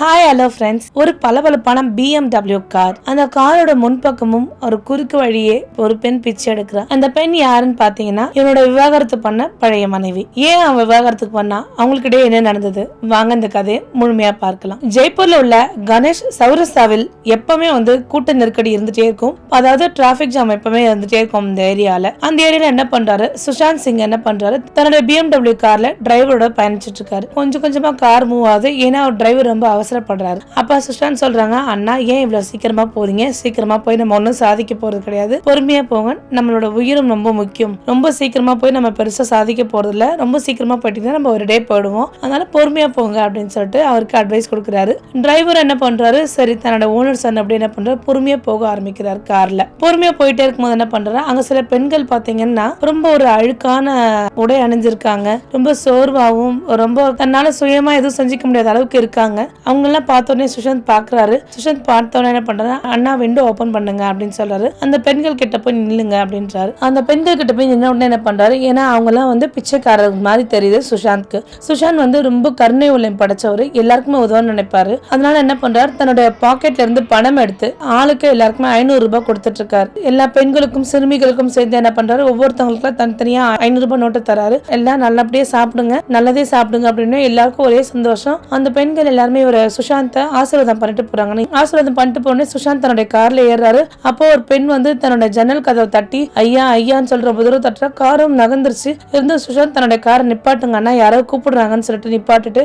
Hi hello friends ஒரு பளபளப்பான BMW car அந்த காரோட முன்பக்கமும் ஒரு குறுக்கு வழியே ஒரு பெண் பிச்சை எடுக்கிறா. அந்த பெண் யாருன்னு பாத்தீங்கன்னா இவனோட விவாகரத்து பண்ண பழைய மனைவி. ஏன் அவன் விவாகரத்துக்கு பண்ணா? அவங்களுக்கிடையே என்ன நடந்தது? வாங்க இந்த கதையை முழுமையா பார்க்கலாம். ஜெய்ப்பூர்ல உள்ள கணேஷ் சௌரஸ்தாவில் எப்பவுமே வந்து கூட்ட நெருக்கடி இருந்துட்டே இருக்கும். அதாவது டிராபிக் ஜாம் எப்பவுமே இருந்துட்டே இருக்கும் இந்த ஏரியால. அந்த ஏரியால என்ன பண்றாரு? சுஷாந்த் சிங் என்ன பண்றாரு? தன்னோட பிஎம்டபிள்யூ கார்ல டிரைவரோட பயணிச்சிட்டு இருக்காரு. கொஞ்சம் கொஞ்சமா கார் மூவ் ஆகுது. ஏன்னா டிரைவர் ரொம்ப அவசரப்படுறாரு. அப்பா சுஷாந்த் சொல்றாங்க அண்ணா ஏன் இவ்வளவு சீக்கிரமா போறீங்க? சீக்கிரமா போய் நம்ம ஒன்றும் சாதிக்க போறது கிடையாது. பொறுமையா போங்க. நம்மளோட உயிரும் ரொம்ப முக்கியம். ரொம்ப சீக்கிரமா போய் நம்ம பெருசா சாதிக்க போறது இல்ல ரொம்ப சீக்கிரமா போயிட்டீங்கன்னா நம்ம ஒரு டே போயிடுவோம். அதனால பொறுமையா போங்க அப்படின்னு சொல்லிட்டு அவருக்கு அட்வைஸ் கொடுக்குறாரு. டிரைவர் என்ன பண்றாரு? சரி தன்னோட ஓனர் சன் அப்படி என்ன பண்றாரு? பொறுமையா போக ஆரம்பிக்கிறார் கார்ல. பொறுமையா போயிட்டே இருக்கும்போது என்ன பண்றாரு? அங்க சில பெண்கள் பாத்தீங்கன்னா ரொம்ப ஒரு அழுக்கான உடை அணிஞ்சிருக்காங்க. ரொம்ப சோர்வாகவும் ரொம்ப தன்னால சுயமா எதுவும் செஞ்சுக்க முடியாத அளவுக்கு இருக்காங்க. அவங்க எல்லாம் பார்த்த உடனே சுஷாந்த் பார்க்குறாரு. சுஷாந்த் பார்த்தோன்னே என்ன பண்றாரு? அண்ணா விண்டோ ஓப்பன் பண்ணுங்க அப்படின்னு சொல்றாரு. அந்த பெண்கள் கிட்ட போய் நில்லுங்க அப்படின்றாரு. அந்த பெண்கள் கிட்ட போய் நின்ன உடனே என்ன பண்றாரு? ஏன்னா அவங்க வந்து பிச்சைக்காரர் மாதிரி தெரியுது சுஷாந்த்க்கு. சுஷாந்த் வந்து ரொம்ப கருணை உள்ளம் படைச்சவர். எல்லாருக்குமே உதவன்னு நினைப்பாரு. அதனால என்ன பண்றாரு? தன்னுடைய பாக்கெட்ல இருந்து பணம் எடுத்து ஆளுக்கு எல்லாருக்குமே ஐநூறு ரூபாய் கொடுத்துட்டு இருக்காரு. எல்லா பெண்களுக்கும் சிறுமிகளுக்கும் சேர்ந்து என்ன பண்றாரு? ஒவ்வொருத்தவங்களுக்கும் தனித்தனியா ஐநூறு ரூபாய் நோட்டு தராரு. எல்லாம் நல்லபடியே சாப்பிடுங்க நல்லதே சாப்பிடுங்க அப்படின்னு எல்லாருக்கும் ஒரே சந்தோஷம். அந்த பெண்கள் எல்லாருமே ஒரு சுஷாந்த ஆசீர்வாதம் பண்ணிட்டு போறாங்க. நீ ஆசீர்வாதம் பண்ணிட்டு போனே சுஷாந்த் தன்னுடைய கார்ல ஏறாரு அப்போ ஒரு பெண் வந்து தன்னோட ஜன்னல் கதவை தட்டி ஐயா ஐயான்னு சொல்ற புதரும் தட்டுற காரும் நகர்ந்துருச்சு. இருந்து சுஷாந்த் தன்னுடைய காரை நிப்பாட்டுங்க அண்ணா யாரோ கூப்பிடுறாங்கன்னு சொல்லிட்டு நிப்பாட்டுட்டு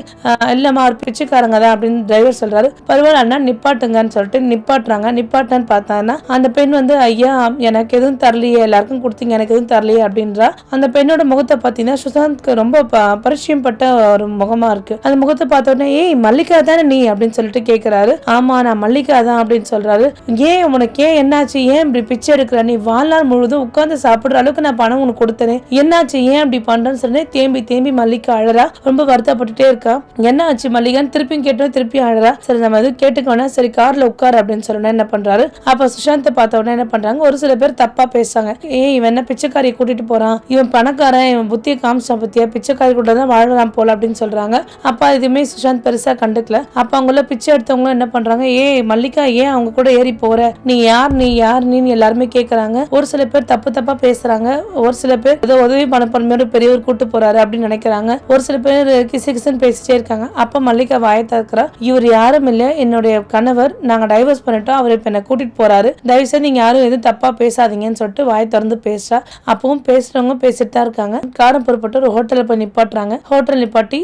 இல்லம்மா அவர் பிச்சைக்காரங்க தான் அப்படின்னு டிரைவர் சொல்றாரு. பரவாயில்ல அண்ணா நிப்பாட்டுங்கன்னு சொல்லிட்டு நிப்பாட்டுறாங்க. நிப்பாட்டன்னு பார்த்தாங்கன்னா அந்த பெண் வந்து ஐயா எனக்கு எதுவும் தரலையே எல்லாருக்கும் கொடுத்தீங்க எனக்கு எதுவும் தரலையே அப்படின்றா. அந்த பெண்ணோட முகத்தை பார்த்தீங்கன்னா சுஷாந்த்க்கு ரொம்ப பரிச்சயம் பட்ட ஒரு முகமா இருக்கு. அந்த முகத்தை பார்த்த உடனே ஏய் மல்லிகா தானே நீ அப்படின்னு சொல்லிட்டு கேட்குறாரு ஆமா நான் மல்லிகா தான் அப்படின்னு சொல்றாரு. ஏன் உனக்கு ஏன் என்னாச்சு? ஏன் இப்படி பிச்சை எடுக்கிற? நீ வாழ்நாள் முழுதும் உட்காந்து சாப்பிடுற அளவுக்கு நான் பணம் உனக்கு கொடுத்தேன். என்னாச்சு? ஏன் அப்படி பண்றேன்னு சொல்லி தேம்பி தேம்பி மல்லிகா அழறா. ரொம்ப வருத்தப்பட்டுட்டே இருக்கா. என்ன ஆச்சு மல்லிகான்னு திருப்பியும் கேட்டோம் திருப்பி அழறா. சரி நம்ம எதுவும் கேட்டுக்கோனா சரி கார்ல உட்காரு அப்படின்னு சொன்னா என்ன பண்றாரு? அப்ப சுஷாந்த் பார்த்த உடனே என்ன பண்றாங்க? ஒரு சில பேர் தப்பா பேசுறாங்க. ஏன் இவன் என்ன பிச்சைக்காரியை கூட்டிட்டு போறான்? இவன் பணக்காரன் இவன் புத்திய காமிச்சா பத்தியா? பிச்சைக்காரி கூட தான் வாழலாம் போல அப்படின்னு சொல்றாங்க. அப்பா எதுவுமே சுஷாந்த் பெருசா கண்டுக்கல. அப்போ அவங்கள பிச்சை எடுத்தவங்களும் என்ன பண்றாங்க? ஏய் மல்லிகா ஏன் அவங்க கூட ஏறி போற? நீ யார் நீ யார் நீ எல்லாருமே கேக்குறாங்க. ஒரு சில பேர் தப்பு தப்பா பேசுறாங்க. ஒரு சில பேர் ஏதோ உதவி மனப்பான்மையோட பெரியவர் கூட்டு போறாரு அப்படின்னு நினைக்கிறாங்க. ஒரு சில பேர் கிசு கிசுன்னு பேசிட்டே இருக்காங்க. அப்ப மல்லிகா வாயை திறக்கிறா. இவர் யாரும் இல்ல. என்னுடைய கணவர் நாங்க டைவர்ஸ் பண்ணிட்டோம். அவர் இப்ப என்ன கூட்டிட்டு போறாரு. தயவு செய்து நீங்க யாரும் எதுவும் தப்பா பேசாதீங்கன்னு சொல்லிட்டு வாயை திறந்து பேசுறா. அப்பவும் பேசுறவங்க பேசிட்டு தான் இருக்காங்க. காரம் பொறுப்பட்டு ஒரு ஹோட்டல்ல போய் நிப்பாட்டுறாங்க. ஹோட்டல் நிப்பாட்டி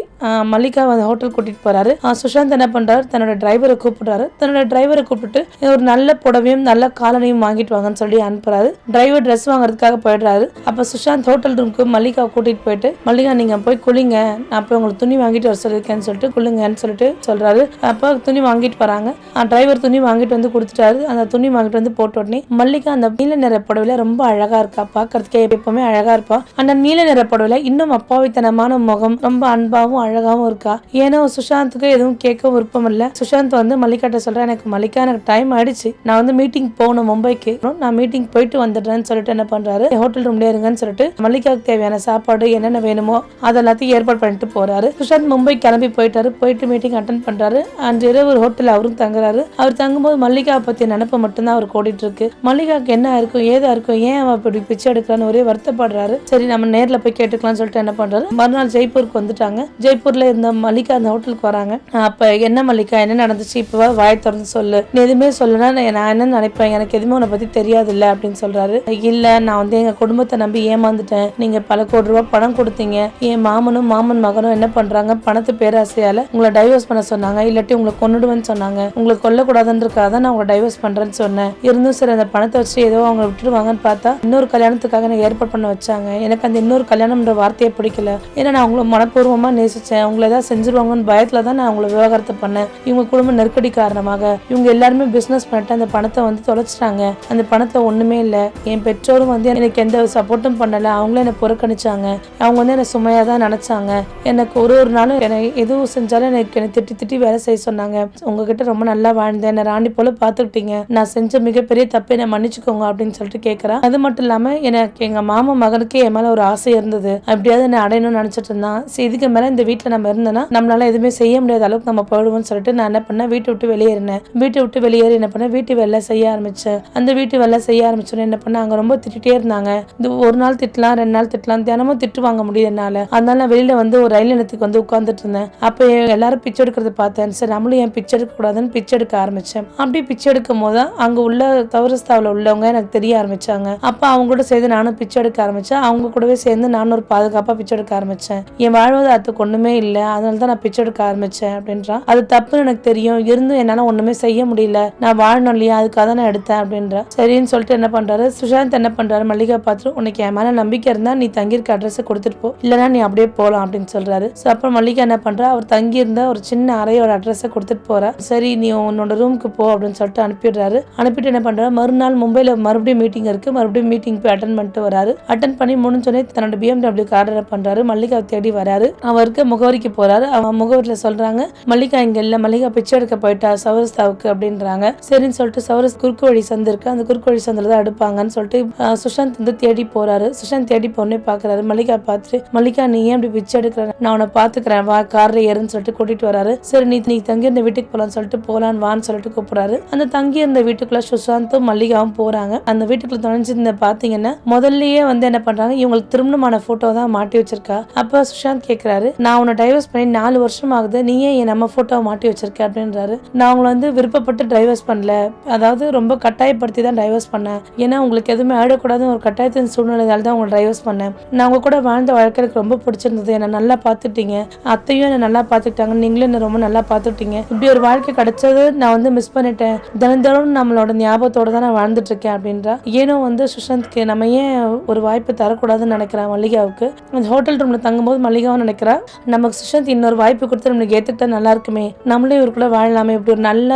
மல்லிகா வந்து ஹோட்டல் கூட்டிட்டு போறாரு. சுஷாந்த் என்ன பண்ணுறாரு தன்னோட டிரைவரை கூப்பிடுறாரு. தன்னோட டிரைவரை கூப்பிட்டு ஒரு நல்ல புடவையும் நல்ல காலனையும் வாங்கிட்டு வாங்கன்னு சொல்லி அனுப்புறாரு. டிரைவர் ட்ரெஸ் வாங்குறதுக்காக போயிடுறாரு. அப்போ சுஷாந்த் ஹோட்டல் ரூமுக்கு மல்லிகா கூட்டிட்டு போயிட்டு மல்லிகா நீங்க போய் குளிங்க. நான் போய் உங்களுக்கு துணி வாங்கிட்டு வர சொல்லியிருக்கேன்னு சொல்லிட்டு குளிங்கன்னு சொல்லிட்டு சொல்றாரு. அப்போ துணி வாங்கிட்டு வராங்க. டிரைவர் துணி வாங்கிட்டு வந்து கொடுத்துட்டாரு. அந்த துணி வாங்கிட்டு வந்து போட்ட உடனே மல்லிகா அந்த நீல நிற புடவையில ரொம்ப அழகா இருக்கா? பாக்குறதுக்கே எப்பவுமே அழகா இருப்பா. அந்த நீல நிற புடவையில இன்னும் அப்பாவித்தனமான முகம் ரொம்ப அன்பாவும் அழகாவும் இருக்கா? ஏன்னா சுஷாந்துக்கு எதுவும் கேட்க விருப்பம் இல்லை சுஷாந்த் வந்து மல்லிகாட்ட சொல்கிறேன் எனக்கு மல்லிகா எனக்கு டைம் ஆயிடுச்சு. நான் வந்து மீட்டிங் போகணும் மும்பைக்கு. நான் மீட்டிங் போயிட்டு வந்துடுறேன்னு சொல்லிட்டு என்ன பண்ணுறாரு ஹோட்டல் ரூம்லேயே இருங்கன்னு சொல்லிட்டு மல்லிகாவுக்கு தேவையான சாப்பாடு என்னென்ன வேணுமோ அது எல்லாத்தையும் ஏற்பாடு பண்ணிட்டு போகிறாரு சுஷாந்த் மும்பை கிளம்பி போயிட்டாரு. போயிட்டு மீட்டிங் அட்டன் பண்ணுறாரு அன்று இரவு ஒரு ஹோட்டலில் அவரும் தங்குறாரு. அவர் தங்கும்போது மல்லிகா பற்றி நினப்பு மட்டும்தான் அவர் ஓடிட்டு இருக்கு. மல்லிகாவுக்கு என்ன இருக்கும் ஏதா இருக்கும் ஏன் அவன் இப்படி பிச்சை எடுக்கிறான்னு ஒரே வருத்தப்படுறாரு. சரி நம்ம நேரில் போய் கேட்டுக்கலாம்னு சொல்லிட்டு என்ன பண்ணுறாரு மறுநாள் ஜெய்ப்பூருக்கு வந்துட்டாங்க. ஜெய்ப்பூரில் இருந்த மல்லிகா அந்த ஹோட்டலுக்கு வராங்க. அப்போ என்ன மல்லிகா என்ன நடந்துச்சு? இப்போ வாய் திறந்து சொல்லு. நீ எதுவுமே சொல்லுனா நான் என்ன நினைப்பேன்? எனக்கு எதுவுமே உன்னை பத்தி தெரியாது இல்லை அப்படின்னு சொல்றாரு. இல்ல நான் வந்து எங்க குடும்பத்தை நம்பி ஏமாந்துட்டேன். நீங்க பல கோடி ரூபாய் பணம் கொடுத்தீங்க. என் மாமனும் மாமன் மகனும் என்ன பண்றாங்க? பணத்து பேராசையால உங்களை டைவர்ஸ் பண்ண சொன்னாங்க. இல்லாட்டி உங்களை கொண்டுடுவேன்னு சொன்னாங்க. உங்களை கொல்லக்கூடாதுன்றதுக்காக தான் நான் உங்களை டைவர்ஸ் பண்றேன்னு சொன்னேன். இருந்தும் சரி அந்த பணத்தை வச்சு ஏதோ அவங்க விட்டுருவாங்கன்னு பார்த்தா இன்னொரு கல்யாணத்துக்காக நான் ஏற்பாடு பண்ண வச்சாங்க. எனக்கு அந்த இன்னொரு கல்யாணம்ன்ற வார்த்தையை பிடிக்கல. ஏன்னா நான் உங்களை மனப்பூர்வமா நேசிச்சேன். உங்களை ஏதாவது செஞ்சிருவாங்கன்னு பயத்துல தான் நான் அவங்கள விவகாரத்தை பண்ணேன் இவங்க குடும்ப நெருக்கடி காரணமாக இவங்க எல்லாருமே பிஸ்னஸ் பண்ணிட்டு அந்த பணத்தை வந்து தொலைச்சிட்டாங்க. அந்த பணத்தை ஒண்ணுமே இல்லை. என் பெற்றோரும் வந்து எனக்கு எந்த சப்போர்ட்டும் பண்ணலை. அவங்களும் என்னை புறக்கணிச்சாங்க. அவங்க வந்து என்னை சுமையாக தான் நினச்சாங்க. எனக்கு ஒரு ஒரு நாளும் என்னை எதுவும் செஞ்சாலும் எனக்கு என்னை திட்டி திட்டி வேலை செய்ய சொன்னாங்க. உங்ககிட்ட ரொம்ப நல்லா வாழ்ந்தேன். என்னை ராணி போல பார்த்துக்கிட்டீங்க. நான் செஞ்ச மிகப்பெரிய தப்பை என்னை மன்னிச்சுக்கோங்க அப்படின்னு சொல்லிட்டு கேட்குறேன் அது மட்டும் இல்லாமல் எனக்கு எங்கள் மாமா மகனுக்கு என் மேலே ஒரு ஆசை இருந்தது. அப்படியாவது என்னை அடையணும்னு நினைச்சிட்டு இருந்தான். இதுக்கு மேலே இந்த வீட்டில் நம்ம இருந்தோன்னா நம்மளால எதுவுமே செய்ய முடியாத அளவுக்கு நம்ம போயிடுவோம்னு சொல்லிட்டு நான் என்ன பண்ணேன்? வீட்டை விட்டு வெளியேறினேன். வீட்டை விட்டு வெளியேறி என்ன பண்ணேன்? வீட்டு வேலை செய்ய ஆரம்பிச்சேன். அந்த வீட்டு வேலை செய்ய ஆரம்பிச்சோன்னு என்ன பண்ணேன்? அங்கே ரொம்ப திட்டிகிட்டே இருந்தாங்க. இந்த ஒரு நாள் திட்டலாம் ரெண்டு நாள் திட்டலாம் தினமும் திட்டு வாங்க முடியுது என்னால். அதனால நான் வெளியில வந்து ஒரு ரயில் நிலையத்துக்கு வந்து உட்காந்துட்டு இருந்தேன். அப்போ எல்லாரும் பிச்சை எடுக்கிறத பார்த்தேன். சரி நம்மளும் ஏன் பிச்சை எடுக்க கூடாதுன்னு பிச்சை எடுக்க ஆரம்பிச்சேன். அப்படி பிச்சை எடுக்கும் போது அங்கே உள்ள தவறுஸ்தாவில் உள்ளவங்க எனக்கு தெரிய ஆரம்பிச்சாங்க. அப்போ அவங்க கூட சேர்ந்து நானும் பிச்சை எடுக்க ஆரம்பிச்சேன். அவங்க கூடவே சேர்ந்து நானும் ஒரு பாதுகாப்பாக பிச்சை எடுக்க ஆரம்பிச்சேன். என் வாழ்வாதாரத்துக்கு ஒன்றுமே இல்லை. அதனால தான் நான் பிச்சை எடுக்க ஆரம்பிச்சேன் அப்படின்றான். அது தப்புன்னு எனக்கு தெரியும். இருந்தும் என்னால் ஒன்றுமே செய்ய முடியல. நான் வாழணும் இல்லையா? அதுக்காக தான் நான் எடுத்தேன் அப்படின்ற. சரின்னு சொல்லிட்டு என்ன பண்ணுறாரு சுஷாந்த் என்ன பண்ணுறாரு மல்லிகா பார்த்துட்டு உனக்கு என் மேலே நம்பிக்கை இருந்தால் நீ தங்கியிருக்க அட்ரஸை கொடுத்துட்டு போ. இல்லைனா நீ அப்படியே போகலாம் அப்படின்னு சொல்கிறாரு ஸோ அப்புறம் மல்லிகா என்ன பண்ணுறா அவர் தங்கியிருந்த ஒரு சின்ன அறையோட அட்ரஸை கொடுத்துட்டு போகிறா சரி நீ உன்னோட ரூமுக்கு போ அப்படின்னு சொல்லிட்டு அனுப்பிடுறாரு. அனுப்பிட்டு என்ன பண்ணுறாரு மறுநாள் மும்பையில் மறுபடியும் மீட்டிங் இருக்குது மறுபடியும் மீட்டிங் போய் அட்டன் பண்ணிட்டு வராரு. அட்டன் பண்ணி முடிஞ்சோடனே தன்னோட பிஎம்டபிள்யூ ஆர்டர் பண்ணுறாரு மல்லிகா தேடி வராரு. அவருக்கு முகவரிக்கு போகிறாரு அவன் முகவரியில் சொல்கிறாங்க மல்லிகா இங்க இல்ல மல்லிகா பிச்சை எடுக்க போயிட்டா சௌரஸ்தாவுக்கு அப்படின்றாங்க. சரின்னு சொல்லிட்டு சௌரஸ் குறுக்கு வழி சந்து இருக்கு அந்த குறுக்கு வழி சந்தில் தான் எடுப்பாங்கன்னு சொல்லிட்டு சுஷாந்த் வந்து தேடி போறாரு. சுஷாந்த் தேடி போனே பாக்குறாரு. மல்லிகா பார்த்துட்டு மல்லிகா நீ ஏன் அப்படி பிச்சை எடுக்கிற? நான் உன்னை பாத்துக்கிறேன். வா கார்ல ஏறுன்னு சொல்லிட்டு கூட்டிட்டு வராரு. சரி நீ நீ தங்கி இருந்த வீட்டுக்கு போலான்னு சொல்லிட்டு போலான்னு வான்னு சொல்லிட்டு கூப்பிடுறாரு. அந்த தங்கி இருந்த வீட்டுக்குள்ள சுஷாந்தும் மல்லிகாவும் போறாங்க. அந்த வீட்டுக்குள்ள தொலைஞ்சிருந்த பாத்தீங்கன்னா முதல்லயே வந்து என்ன பண்றாங்க இவங்களுக்கு திருமணமான போட்டோ தான் மாட்டி வச்சிருக்கா. அப்ப சுஷாந்த் கேக்குறாரு நான் உன்னை டைவர்ஸ் பண்ணி நாலு வருஷம் ஆகுது. நீ ஏன் என் போட்டோ போட்டோவை மாட்டி வச்சிருக்கேன் அப்படின்றாரு. நான் அவங்களை வந்து விருப்பப்பட்டு டைவர்ஸ் பண்ணல. அதாவது ரொம்ப கட்டாயப்படுத்தி தான் டைவர்ஸ் பண்ணேன். ஏன்னா உங்களுக்கு எதுவுமே ஆயிடக்கூடாதுன்னு ஒரு கட்டாயத்தின் சூழ்நிலையால் தான் உங்களை டைவர்ஸ் பண்ணேன். நான் உங்க கூட வாழ்ந்த வாழ்க்கை எனக்கு ரொம்ப பிடிச்சிருந்தது. என்னை நல்லா பார்த்துட்டீங்க. அத்தையும் என்னை நல்லா பார்த்துக்கிட்டாங்க. நீங்களும் என்னை ரொம்ப நல்லா பார்த்துட்டீங்க இப்படி ஒரு வாழ்க்கை கிடைச்சது நான் வந்து மிஸ் பண்ணிட்டேன். தினம் தினம் நம்மளோட ஞாபகத்தோட தான் நான் வாழ்ந்துட்டு இருக்கேன் அப்படின்றா. ஏனோ வந்து சுஷாந்த்க்கு நம்ம ஏன் ஒரு வாய்ப்பு தரக்கூடாதுன்னு நினைக்கிறேன் மல்லிகாவுக்கு? அந்த ஹோட்டல் ரூம்ல தங்கும்போது மல்லிகாவும் நினைக்கிறா நமக்கு சுஷாந்த் இன்னொரு வாய்ப்பு கொடுத்து நம்மளுக்கு ஏற்றுக்கிட்டா நல்லா இருக்குமே நம்மளும் கூட வாழலாமே. இப்படி ஒரு நல்ல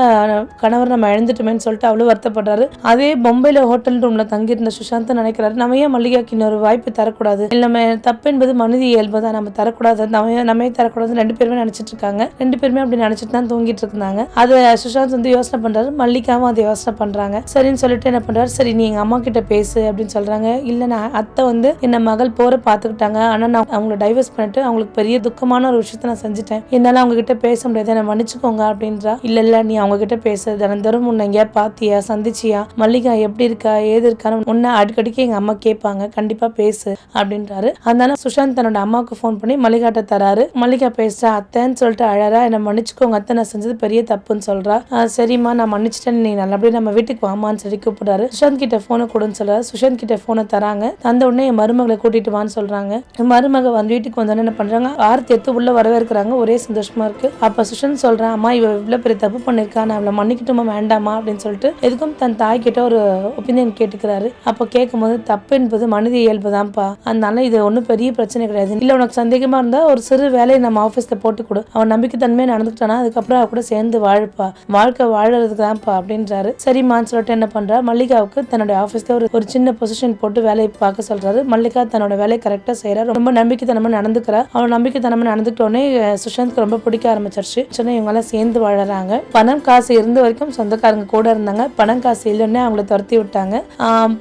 கணவர் நம்ம இழந்துட்டோமேன்னு சொல்லிட்டு அவ்வளோ வருத்தப்படுறாரு. அதே பொம்பையில் ஹோட்டல் ரூம்ல தங்கியிருந்த சுஷாந்த் நினைக்கிறாரு. நம்ம ஏன் மல்லிகாக்கு இன்னொரு வாய்ப்பு தரக்கூடாது? நம்ம தப்பு என்பது மனித இயல்பு தான். நம்ம தரக்கூடாது. நம்ம நம்ம தரக்கூடாது ரெண்டு பேருமே நினச்சிட்டு இருக்காங்க. ரெண்டு பேருமே அப்படி நினச்சிட்டு தான் தூங்கிட்டு இருந்தாங்க. அதை சுஷாந்த் வந்து யோசனை பண்ணுறாரு மல்லிகாவும் அதை யோசனை பண்ணுறாங்க சரின்னு சொல்லிட்டு என்ன பண்ணுறாரு சரி நீ எங்கள் அம்மா கிட்ட பேசு அப்படின்னு சொல்கிறாங்க இல்லை நான் அத்தை வந்து என்ன மகள் போற பார்த்துக்கிட்டாங்க. ஆனால் நான் அவங்கள டைவர்ஸ் பண்ணிட்டு அவங்களுக்கு பெரிய துக்கமான ஒரு விஷயத்த நான் செஞ்சுட்டேன். என்னால் அவங்க கிட்ட பேச முடியாது. என்ன மன்னிச்சுக்கோங்க அப்படின்றா. இல்ல இல்ல நீ அவங்க கிட்ட பேச தினந்தரும் உன்னை எங்கேயா பாத்தியா சந்திச்சியா? மல்லிகா எப்படி இருக்கா? ஏது இருக்கான்னு உன்னை அடிக்கடிக்கு எங்க அம்மா கேட்பாங்க. கண்டிப்பா பேசு அப்படின்றாரு. அதனால சுஷாந்த் தன்னோட அம்மாவுக்கு ஃபோன் பண்ணி மல்லிகாட்ட தராரு. மல்லிகா பேசுறா. அத்தைன்னு சொல்லிட்டு அழறா. என்ன மன்னிச்சுக்கோங்க. அத்தை நான் செஞ்சது பெரிய தப்புன்னு சொல்றா. சரிம்மா. நான் மன்னிச்சிட்டேன் நீ நல்லபடியா நம்ம வீட்டுக்கு வாமான்னு சொல்லி கூப்பிடுறாரு. சுஷாந்த் கிட்ட போனை கொடுன்னு சொல்றாரு. சுஷாந்த் கிட்ட போனை தராங்க. தந்த உடனே என் மருமகளை கூட்டிட்டு வான்னு சொல்றாங்க. மருமக வந்து வீட்டுக்கு வந்தோடனே என்ன பண்றாங்க? ஆர்த்தி எத்து உள்ள வரவேற்கிறாங்க. ஒரே சந்தோஷமா இருக்கு. அப்ப சுஷாந்த் சொல்கிறேன் அம்மா இவ இவ்வளோ பெரிய தப்பு பண்ணியிருக்கா நான் அவளை மன்னிக்கட்டுமா வேண்டாமா? அப்படின்னு சொல்லிட்டு எதுக்கும் தன் தாய் கிட்ட ஒரு ஒப்பீனியன் கேட்டுக்கிறாரு. அப்போ கேட்கும்போது தப்பு என்பது மனித இயல்பு தான்ப்பா அதனால இது ஒன்றும் பெரிய பிரச்சனை கிடையாது. இல்லை உனக்கு சந்தேகமாக இருந்தால் ஒரு சிறு வேலையை நம்ம ஆஃபீஸில் போட்டு கொடு. அவன் நம்பிக்கை தன்மையை நடந்துக்கிட்டானா அதுக்கப்புறம் அவ கூட சேர்ந்து வாழ்ப்பா. வாழ்க்கை வாழறதுக்கு தான்ப்பா அப்படின்றாரு சரிம்மான்னு சொல்லிட்டு என்ன பண்ணுறா மல்லிகாவுக்கு தன்னோட ஆஃபீஸில் ஒரு ஒரு சின்ன பொசிஷன் போட்டு வேலையை பார்க்க சொல்கிறாரு மல்லிகா தன்னோட வேலையை கரெக்டாக செய்கிறார் ரொம்ப நம்பிக்கைத்தனமாக நடந்துக்கிறா. அவன் நம்பிக்கைத்தனமாக நடந்துக்கிட்டோடனே சுஷாந்த்க்கு ரொம்ப பிடிக்க ஆரம்பிச்சிருச்சு. சொன்னா இவங்கெல்லாம் சேர்ந்து வாழறாங்க. பணம் காசு இருந்த வரைக்கும் சொந்தக்காரங்க கூட இருந்தாங்க. பணம் காசு இல்லைன்னு அவங்கள துரத்தி விட்டாங்க.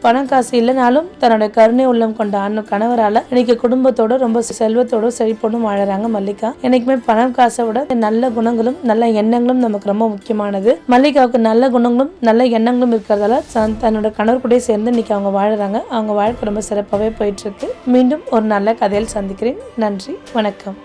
பணம் காசு இல்லைனாலும் தன்னோட கருணை உள்ளம் கொண்ட அண்ணன் கணவரால் இன்னைக்கு குடும்பத்தோட ரொம்ப செல்வத்தோட செழிப்போடும் வாழறாங்க மல்லிகா. என்னைக்குமே பணம் காசை விட நல்ல குணங்களும் நல்ல எண்ணங்களும் நமக்கு ரொம்ப முக்கியமானது. மல்லிகாவுக்கு நல்ல குணங்களும் நல்ல எண்ணங்களும் இருக்கிறதால தன்னோட கணவர் கூட சேர்ந்து இன்னைக்கு அவங்க வாழறாங்க. அவங்க வாழ்க்கை ரொம்ப சிறப்பாகவே போயிட்டு இருக்கு மீண்டும் ஒரு நல்ல கதையில் சந்திக்கிறேன். நன்றி வணக்கம்.